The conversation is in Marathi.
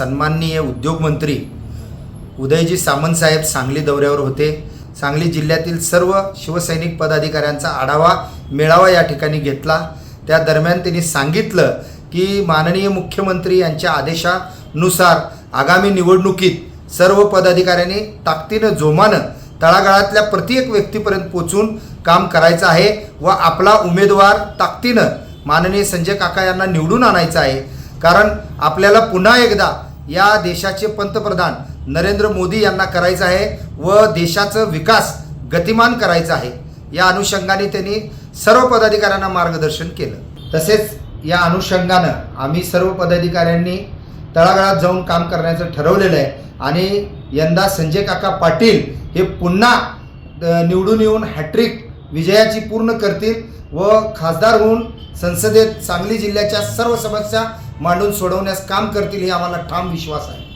सन्माननीय उद्योगमंत्री उदयजी सामंत साहेब सांगली दौऱ्यावर होते. सांगली जिल्ह्यातील सर्व शिवसैनिक पदाधिकाऱ्यांचा आढावा मेळावा या ठिकाणी घेतला. त्या दरम्यान त्यांनी सांगितलं की माननीय मुख्यमंत्री यांच्या आदेशानुसार आगामी निवडणुकीत सर्व पदाधिकाऱ्यांनी ताकदीनं जोमानं तळागाळातल्या प्रत्येक व्यक्तीपर्यंत पोचून काम करायचं आहे व आपला उमेदवार ताकदीनं माननीय संजय काका यांना निवडून आणायचं आहे. कारण आपल्याला पुन्हा एकदा या देशाचे पंतप्रधान नरेंद्र मोदी यांना करायचं आहे व देशाचं विकास गतिमान करायचा आहे. या अनुषंगाने त्यांनी सर्व पदाधिकाऱ्यांना मार्गदर्शन केलं. तसेच या अनुषंगानं आम्ही सर्व पदाधिकाऱ्यांनी तळागाळात जाऊन काम करण्याचं ठरवलेलं आहे आणि यंदा संजय काका पाटील हे पुन्हा निवडून येऊन हॅट्रिक विजयाची पूर्ण करतील व खासदार होऊन संसदेत सांगली जिल्ह्याच्या सर्व समस्या मांडून सोडवण्यास काम करतील हे आम्हाला ठाम विश्वास आहे.